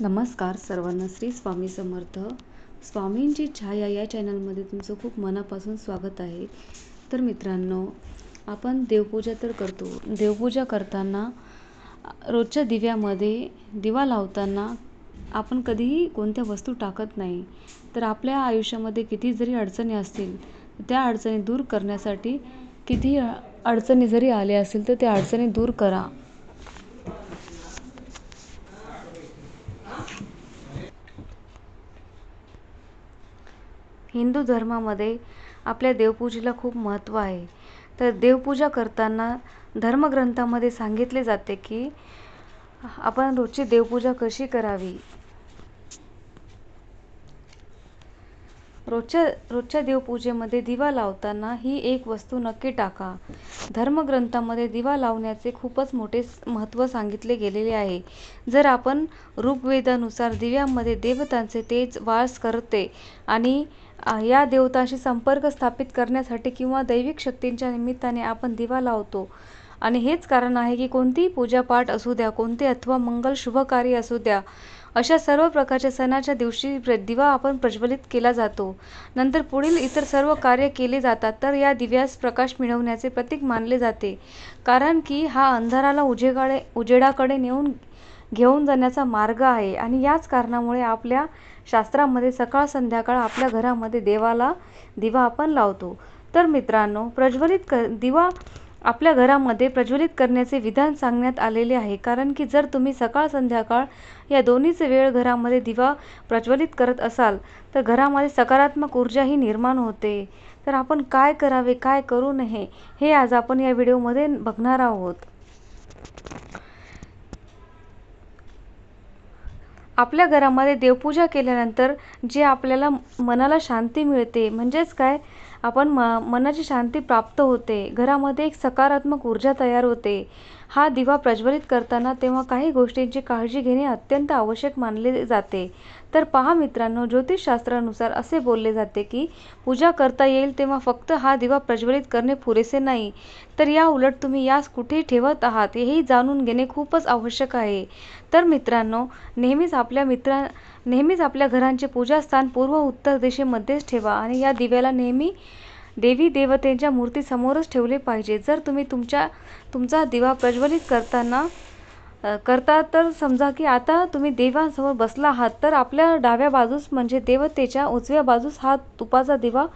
नमस्कार सर्वांना श्री स्वामी समर्थ. स्वामींची छाया या चॅनलमध्ये तुमचं खूप मनापासून स्वागत आहे. तर मित्रांनो आपण देवपूजा तर करतो. देवपूजा करताना रोजच्या दिव्यामध्ये दिवा लावताना आपण कधीही कोणत्या वस्तू टाकत नाही. तर आपल्या आयुष्यामध्ये किती जरी अडचणी असतील त्या अडचणी दूर करण्यासाठी किती अडचणी जरी आल्या असतील तर त्या अडचणी दूर करा. हिंदू धर्मामध्ये आपल्या देवपूजेला खूप महत्त्व आहे. तर देवपूजा करताना धर्मग्रंथामध्ये सांगितले जाते की आपण रोजची देवपूजा कशी करावी? रोजच्या रोजच्या देवपूजेमध्ये दिवा लावताना ही एक वस्तू नक्की टाका. धर्मग्रंथामध्ये दिवा लावण्याचे खूपच मोठे महत्त्व सांगितले गेलेले आहे. जर आपण ऋग्वेदानुसार दिव्यामध्ये देवतांचे तेज वास करते आणि या देवतांशी संपर्क स्थापित करण्यासाठी किंवा दैविक शक्तींच्या निमित्ताने आपण दिवा लावतो. आणि हेच कारण आहे की कोणतीही पूजापाठ असू द्या कोणते अथवा मंगल शुभकार्य असू द्या अशा सर्व प्रकारच्या सणाच्या दिवशी दिवा आपण प्रज्वलित केला जातो. नंतर पुढील इतर सर्व कार्य केले जातात तर या दिव्यास प्रकाश मिळवण्याचे प्रतीक मानले जाते. कारण की हा अंधाराला उजेगाडे उजेडाकडे नेऊन घेऊन जाण्याचा मार्ग आहे आणि याच कारणामुळे आपल्या शास्त्रामध्ये सकाळ संध्याकाळ आपल्या घरामध्ये देवाला दिवा आपण लावतो. तर मित्रांनो प्रज्वलित क दिवा आपल्या घरामध्ये प्रज्वलित करण्याचे विधान सांगण्यात आलेले आहे. कारण की जर तुम्ही सकाळ संध्याकाळ या दोन्हीच वेळ घरामध्ये दिवा प्रज्वलित करत असाल तर घरामध्ये सकारात्मक ऊर्जाही निर्माण होते. तर आपण काय करावे काय करू नये हे आज आपण या व्हिडिओमध्ये बघणार आहोत. आपल्या घरामध्ये देवपूजा केल्यानंतर जे आपल्याला मनाला शांती मिळते म्हणजेच काय? आपण म मनाची शांती प्राप्त होते. घरामध्ये एक सकारात्मक ऊर्जा तयार होते. हा दिवा प्रज्वलित करताना तेव्हा काही गोष्टींची काळजी घेणे अत्यंत आवश्यक मानले जाते. तर पहा मित्रांनो ज्योतिषशास्त्रानुसार असे बोलले जाते की पूजा करता येईल तेव्हा फक्त हा दिवा प्रज्वलित करणे पुरेसे नाही. तर या उलट तुम्ही यास कुठे ठेवत आहात हेही जाणून घेणे खूपच आवश्यक आहे. तर मित्रांनो नेहमीच आपल्या मित्रा नेहमीच आपल्या घरांचे पूजास्थान पूर्व उत्तर दिशेमध्येच ठेवा आणि या दिव्याला नेहमी देवी देवतेंच्या मूर्तीसमोरच ठेवले पाहिजे. जर तुम्ही तुमच्या तुमचा दिवा प्रज्वलित करताना करता तर समजा की आता तुम्ही देवासमोर बसला आहात तर आपल्या डाव्या बाजूस म्हणजे देवतेच्या उजव्या बाजूस हा तुपाचा दिवा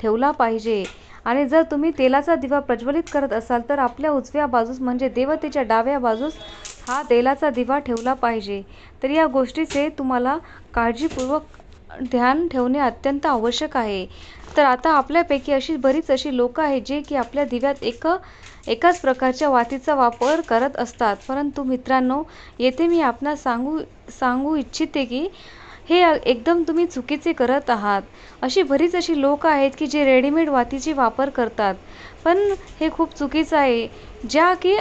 ठेवला पाहिजे. आणि जर तुम्ही तेलाचा दिवा प्रज्वलित करत असाल तर आपल्या उजव्या बाजूस म्हणजे देवतेच्या डाव्या बाजूस हा तेलाचा दिवा ठेवला पाहिजे. तर या गोष्टीचे तुम्हाला काळजीपूर्वक ध्यान ठेवणे अत्यंत आवश्यक आहे. तर आता आपल्यापैकी अशी बरीच अशी लोकं आहेत जे की आपल्या दिव्यात एक एकाच प्रकारच्या वातीचा वापर करत असतात. परंतु मित्रांनो येथे मी आपणास सांगू सांगू इच्छिते की हे एकदम तुम्ही चुकीचे करत आहात. अशी बरीच अशी लोक आहेत की जे रेडीमेड वातीची वापर करतात. पण हे खूप चुकीचं आहे. ज्या की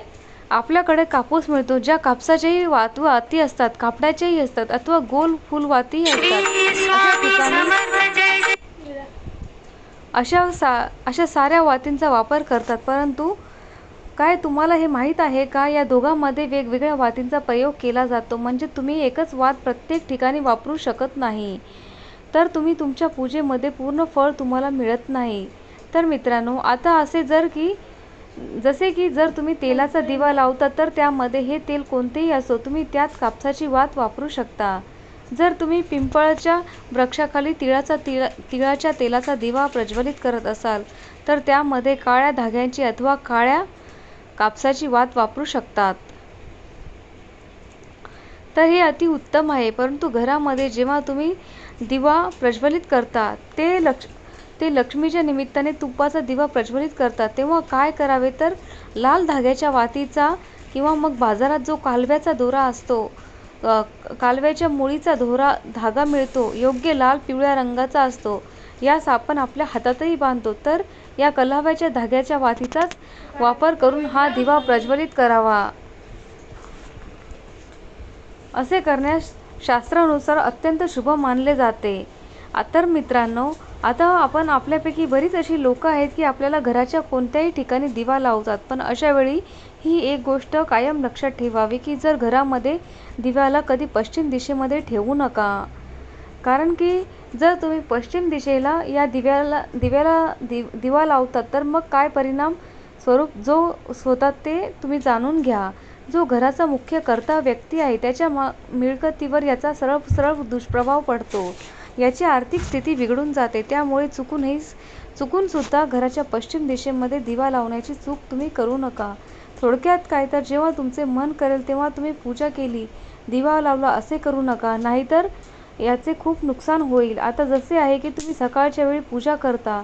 आपल्याकडे कापूस मिळतो ज्या कापसाच्याही वात वाती असतात कापडाच्याही असतात अथवा गोल फुल वाती असतात अशा सा अशा साऱ्या वातींचा वापर करतात. परंतु काय तुम्हाला हे माहीत आहे का? या दोघांमध्ये वेगवेगळ्या वातींचा प्रयोग केला जातो. म्हणजे तुम्ही एकच वात प्रत्येक ठिकाणी वापरू शकत नाही. तर तुम्ही तुमच्या पूजेमध्ये पूर्ण फळ तुम्हाला मिळत नाही. तर मित्रांनो आता असे जर की जसे की जर तुम्ही तेलाचा दिवा लावता तर त्यामध्ये हे तेल कोणतेही असो तुम्ही त्यात कापसाची वात वापरू शकता. जर तुम्ही पिंपळाच्या वृक्षाखाली तिळाचा तिळा तिळाच्या तेलाचा दिवा प्रज्वलित करत असाल तर त्यामध्ये काळ्या धाग्यांची अथवा काळ्या कापसाची वात वापरू शकतात. तर हे अतिउत्तम आहे परंतु घरामध्ये जेव्हा तुम्ही दिवा प्रज्वलित करता ते लक्ष ते लक्ष्मीच्या निमित्ताने तुपाचा दिवा प्रज्वलित करतात. तेव्हा काय करावे तर लाल धाग्याच्या वातीचा किंवा मग बाजारात जो कालव्याचा दोरा असतो कालव्याच्या मुळीचा दोरा धागा मिळतो योग्य लाल पिवळ्या रंगाचा असतो यास आपण आपल्या हातातही बांधतो तर या कलाव्याच्या धाग्याच्या वातीचाच वापर करून हा दिवा प्रज्वलित करावा. असे करण्यास शास्त्रानुसार अत्यंत शुभ मानले जाते. तर मित्रांनो आता आपण आपल्यापैकी बरीच अशी लोकं आहेत की आपल्याला घराच्या कोणत्याही ठिकाणी दिवा लावतात पण अशावेळी ही एक गोष्ट कायम लक्षात ठेवावी की जर घरामध्ये दिव्याला कधी पश्चिम दिशेमध्ये ठेवू नका. कारण की जर तुम्ही पश्चिम दिशेला या दिव्याला दिव्याला दि दिवा लावतात तर मग काय परिणाम स्वरूप जो होतात ते तुम्ही जाणून घ्या. जो घराचा मुख्य कर्ता व्यक्ती आहे त्याच्या मा मिळकतीवर याचा सरळ सरळ दुष्प्रभाव पडतो. याची आर्थिक स्थिती बिघडून जाते. त्यामुळे चुकूनही चुकूनसुद्धा घराच्या पश्चिम दिशेमध्ये दिवा लावण्याची चूक तुम्ही करू नका. थोडक्यात काय तर जेव्हा तुमचे मन करेल तेव्हा तुम्ही पूजा केली दिवा लावला असे करू नका. नाहीतर याचे खूप नुकसान होईल. आता जसे आहे की तुम्ही सकाळच्या वेळी पूजा करता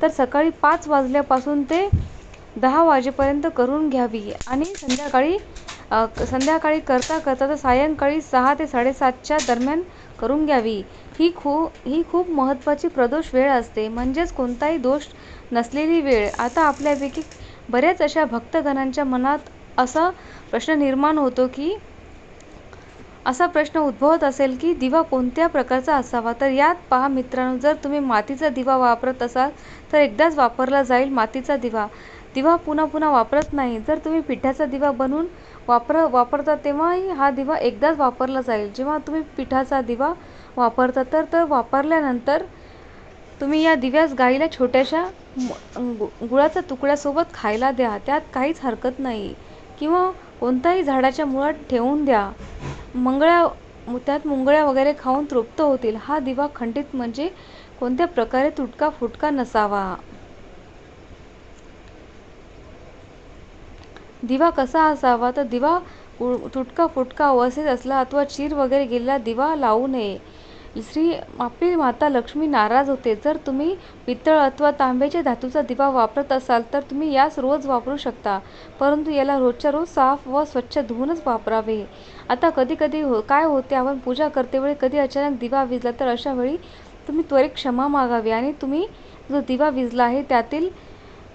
तर सकाळी पाच वाजल्यापासून ते दहा वाजेपर्यंत करून घ्यावी. आणि संध्याकाळी संध्याकाळी करता करता तर सायंकाळी सहा ते साडेसातच्या दरम्यान करून घ्यावी. ही खू ही खूप महत्त्वाची प्रदोष वेळ असते. म्हणजेच कोणताही दोष नसलेली वेळ. आता आपल्यापैकी बऱ्याच अशा भक्तगणांच्या मनात असा प्रश्न निर्माण होतो की असा प्रश्न उद्भवत असेल की दिवा कोणत्या प्रकारचा असावा? तर यात पहा मित्रांनो जर तुम्ही मातीचा दिवा वापरत असाल तर एकदाच वापरला जाईल मातीचा दिवा. दिवा पुन्हा पुन्हा वापरत नाही. जर तुम्ही पिठाचा दिवा बनवून वापर वापरता तेव्हाही हा दिवा एकदाच वापरला जाईल. जेव्हा तुम्ही पिठाचा दिवा वापरता तर तर वापरल्यानंतर तुम्ही या दिव्यास गाईला छोट्याशा गुळाचा तुकड्यासोबत खायला द्या. त्यात काहीच हरकत नाही. किंवा कोणत्याही झाडाच्या मुळात ठेवून द्या. मंगळ्या त्यात मुंगळ्या वगैरे खाऊन तृप्त होतील. हा दिवा खंडित म्हणजे कोणत्या प्रकारे तुटका फुटका नसावा? दिवा कसा असावा? तर दिवा तुटका फुटका अवस्थेत असला अथवा चीर वगैरे गेलेला दिवा लावू नये. श्री आपली माता लक्ष्मी नाराज होते. जर तुम्ही पितळ अथवा तांब्याच्या धातूचा दिवा वापरत असाल तर तुम्ही यास रोज वापरू शकता परंतु याला रोजच्या रोज साफ व स्वच्छ धुवूनच वापरावे. आता कधी कधी हो काय होते आपण पूजा करतेवेळी कधी अचानक दिवा विजला तर अशा वेळी तुम्ही त्वरित क्षमा मागावी आणि तुम्ही जो दिवा विजला आहे त्यातील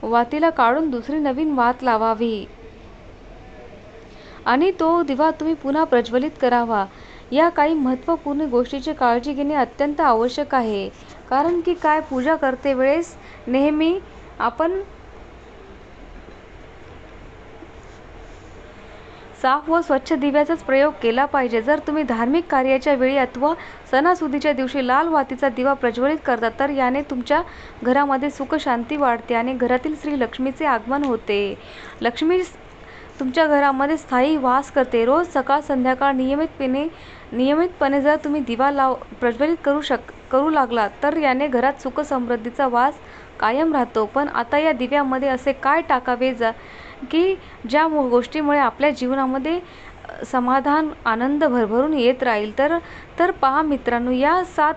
वातीला काढून दुसरी नवीन वात लावावी. आणि तो दिवा तुम्ही पुन्हा प्रज्वलित करावा. या काही महत्त्वपूर्ण गोष्टीची काळजी घेणे अत्यंत आवश्यक आहे. कारण की काय पूजा करते वेळेस नेहमी आपण साफ व स्वच्छ दिव्याचाच प्रयोग केला पाहिजे. जर तुम्ही धार्मिक कार्याच्या वेळी अथवा सणासुदीच्या दिवशी लाल वातीचा दिवा प्रज्वलित करता तर याने तुमच्या घरामध्ये सुख शांती वाढते आणि घरातील श्री लक्ष्मीचे आगमन होते. लक्ष्मी तुमच्या घरामध्ये स्थायी वास करते. रोज सकाळ संध्याकाळ नियमितपणे नियमितपणे जर तुम्ही दिवा लाव प्रज्वलित करू शक करू लागला तर याने घरात सुख समृद्धीचा वास कायम राहतो. पण आता या दिव्यामध्ये असे काय टाकावे जा की ज्या गोष्टीमुळे आपल्या जीवनामध्ये समाधान आनंद भरभरून येत राहील? तर तर पहा मित्रांनो या सात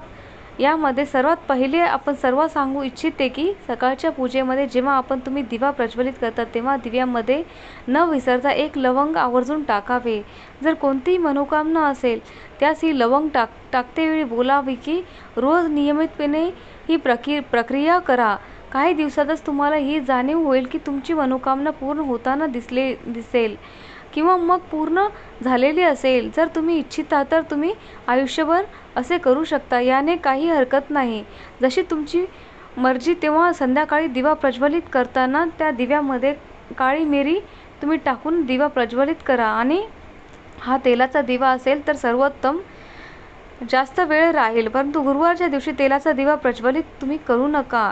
यामध्ये सर्वात पहिले आपण सर्व सांगू इच्छिते की सकाळच्या पूजेमध्ये जेव्हा आपण तुम्ही दिवा प्रज्वलित करता तेव्हा दिव्यामध्ये न विसरता एक लवंग आवर्जून टाकावे. जर कोणतीही मनोकामना असेल त्यास ही लवंग टाक टाकतेवेळी बोलावी की रोज नियमितपणे ही प्रकि प्रक्रिया करा. काही दिवसातच तुम्हाला ही जाणीव होईल की तुमची मनोकामना पूर्ण होताना दिसले दिसेल. किंवा मग पूर्ण झालेली असेल जर तुम्ही इच्छिता तर तुम्ही आयुष्यभर असे करू शकता याने काही हरकत नाही. जशी तुमची मर्जी तेव्हा संध्याकाळी दिवा प्रज्वलित करताना त्या दिव्यामध्ये काळी मिरी तुम्ही टाकून दिवा प्रज्वलित करा आणि हा तेलाचा दिवा असेल तर सर्वोत्तम. जास्त वेळ राहील परंतु गुरुवारच्या दिवशी तेलाचा दिवा प्रज्वलित तुम्ही करू नका.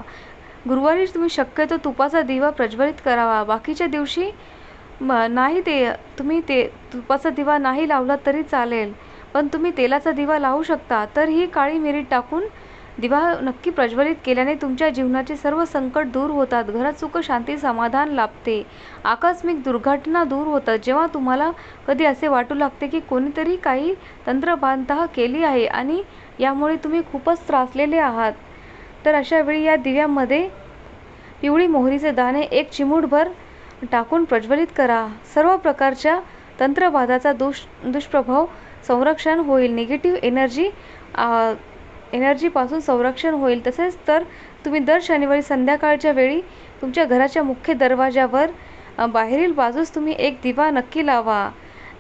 गुरुवारी तुम्ही शक्यतो तुपाचा दिवा प्रज्वलित करावा. बाकीच्या दिवशी म नाही ते तुम्ही ते तुपाचा दिवा नाही लावला तरी चालेल. पण तुम्ही तेलाचा दिवा लावू शकता तर ही काळी मिरी टाकून दिवा नक्की प्रज्वलित केल्याने तुमच्या जीवनाचे सर्व संकट दूर होतात. घरात सुख शांती समाधान लाभते. आकस्मिक दुर्घटना दूर होतात. जेव्हा तुम्हाला कधी असे वाटू लागते की कोणीतरी काही तंत्रबांधता केली आहे आणि यामुळे तुम्ही खूपच त्रासलेले आहात. तर अशावेळी या दिव्यामध्ये पिवळी मोहरीचे दाणे एक चिमूटभर टाकून प्रज्वलित करा. सर्व प्रकारच्या तंत्रवादाचा दुष दुष्प्रभाव संरक्षण होईल. निगेटिव्ह एनर्जी एनर्जीपासून संरक्षण होईल. तसेच तर तुम्ही दर शनिवारी संध्याकाळच्या वेळी तुमच्या घराच्या मुख्य दरवाजावर बाहेरील बाजूस तुम्ही एक दिवा नक्की लावा.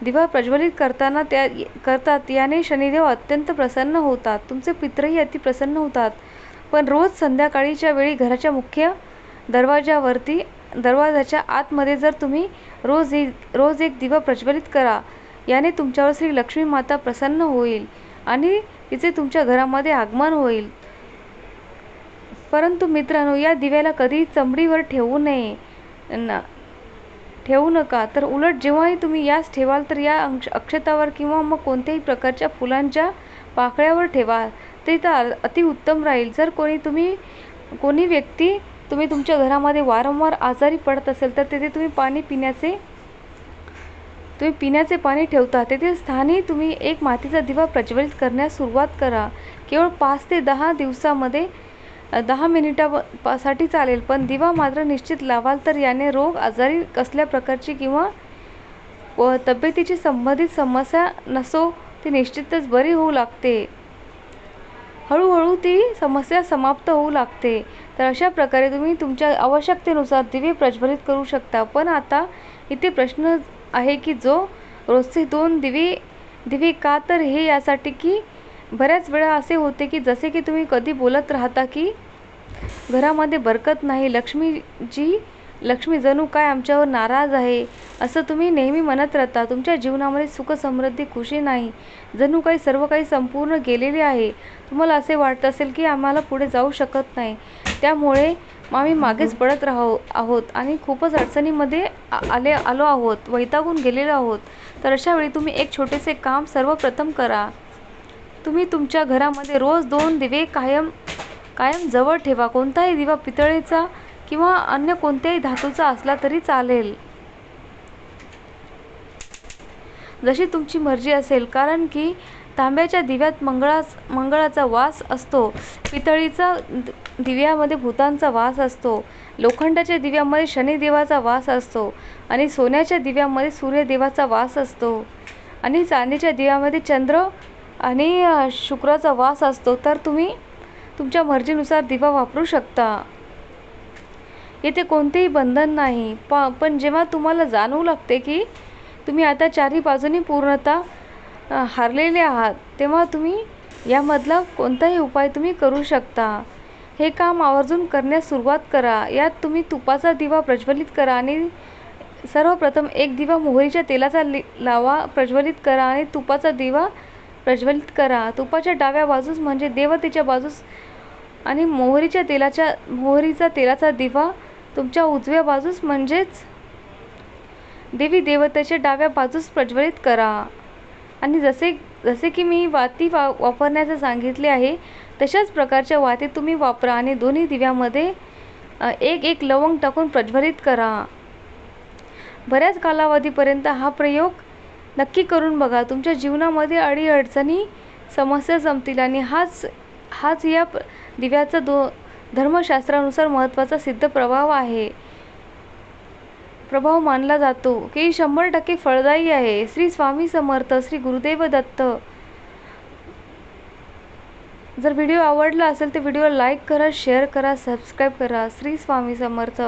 दिवा प्रज्वलित करताना त्या करतात. याने शनिदेव अत्यंत प्रसन्न होतात. तुमचे पित्रही अति प्रसन्न होतात. पण रोज संध्याकाळीच्या वेळी घराच्या मुख्य दरवाजावरती दरवाजाच्या आतमध्ये जर तुम्ही रोज एक रोज एक दिवा प्रज्वलित करा याने तुमच्यावर श्री लक्ष्मी माता प्रसन्न होईल आणि तिचे तुमच्या घरामध्ये आगमन होईल. परंतु मित्रांनो या दिव्याला कधीही चमडीवर ठेवू नये ना ठेवू नका. तर उलट जेव्हाही तुम्ही यास ठेवाल तर या अंश अक्षतावर किंवा मग कोणत्याही प्रकारच्या फुलांच्या पाकळ्यावर ठेवा. ते तर अतिउत्तम राहील. जर कोणी तुम्ही कोणी व्यक्ती तुम्ही तुमच्या घरामध्ये वारंवार आजारी पडत असेल तर तेथे तुम्ही पाणी पिण्याचे तुम्ही पिण्याचे पाणी ठेवता. तेथे स्थानी तुम्ही एक मातीचा दिवा प्रज्वलित करण्यास सुरुवात करा. केवळ पाच ते दहा दिवसामध्ये दहा मिनिटा साठी चालेल पण दिवा मात्र निश्चित लावाल तर याने रोग आजारी कसल्या प्रकारची किंवा व तब्येतीची संबंधित समस्या नसो ती निश्चितच बरी होऊ लागते. हळूहळू ती समस्या समाप्त होऊ लागते. तर अशा प्रकारे तुम्ही तुमच्या आवश्यकतेनुसार दिवे प्रज्वलित करू शकता. पण आता इथे प्रश्न आहे की जो रोजचे दोन दिवे दिवे का तर हे यासाठी की बऱ्याच वेळा असे होते की जसे की तुम्ही कधी बोलत राहता की घरामध्ये बरकत नाही. लक्ष्मीजी लक्ष्मी जणू काय आमच्यावर नाराज आहे? असं तुम्ही नेहमी म्हणत राहता. तुमच्या जीवनामध्ये सुख समृद्धी खुशी नाही. जणू काही सर्व काही संपूर्ण गेलेले आहे. तुम्हाला असे वाटत असेल की आम्हाला पुढे जाऊ शकत नाही. त्यामुळे आम्ही मागेच पडत राहो आहोत आणि खूपच अडचणीमध्ये आले आलो आहोत वैतागून गेलेलो आहोत. तर अशावेळी तुम्ही एक छोटेसे काम सर्वप्रथम करा. तुम्ही तुमच्या घरामध्ये रोज दोन दिवे कायम कायम जवळ ठेवा. कोणताही दिवा पितळेचा किंवा अन्य कोणत्याही धातूचा असला तरी चालेल. जशी तुमची मर्जी असेल कारण की तांब्याच्या दिव्यात मंगळा मंगळाचा वास असतो. पितळीचा दिव्यामध्ये भूतांचा वास असतो. लोखंडाच्या दिव्यामध्ये शनिदेवाचा वास असतो. आणि सोन्याच्या दिव्यामध्ये सूर्यदेवाचा वास असतो. आणि चांदीच्या दिव्यामध्ये चंद्र आणि शुक्राचा वास असतो. तर तुम्ही तुमच्या मर्जीनुसार दिवा वापरू शकता. येथे कोणतेही बंधन नाही. प पण जेव्हा तुम्हाला जाणवू लागते की तुम्ही आता चारही बाजूनी पूर्णतः हारलेले आहात तेव्हा तुम्ही यामधला कोणताही उपाय तुम्ही करू शकता. हे काम आवर्जून करण्यास सुरुवात करा. यात तुम्ही तुपाचा दिवा प्रज्वलित करा आणि सर्वप्रथम एक दिवा मोहरीच्या तेलाचा लावा प्रज्वलित करा आणि तुपाचा दिवा प्रज्वलित करा. तुपाच्या डाव्या बाजूस म्हणजे देवतेच्या बाजूस आणि मोहरीच्या तेलाच्या मोहरीचा तेलाचा दिवा तुमच्या उजव्या बाजूस म्हणजेच देवी देवतेच्या डाव्या बाजूस प्रज्वलित करा. आणि जसे जसे की मी वाती वा वापरण्याचे सांगितले आहे तशाच प्रकारच्या वाती तुम्ही वापरा आणि दोन्ही दिव्यामध्ये एक एक लवंग टाकून प्रज्वलित करा. बऱ्याच कालावधीपर्यंत हा प्रयोग नक्की करून बघा. तुमच्या जीवनामध्ये अडीअडचणी समस्या जमतील आणि हाच हाच या दिव्याचा दो धर्मशास्त्रानुसार महत्त्वाचा सिद्ध प्रभाव आहे. प्रभाव मानला जातो की शंभर टक्के फळदायी आहे. श्री स्वामी समर्थ श्री गुरुदेव दत्त. जर व्हिडिओ आवडला असेल तर व्हिडिओ लाईक करा शेअर करा सबस्क्राईब करा. श्री स्वामी समर्थ.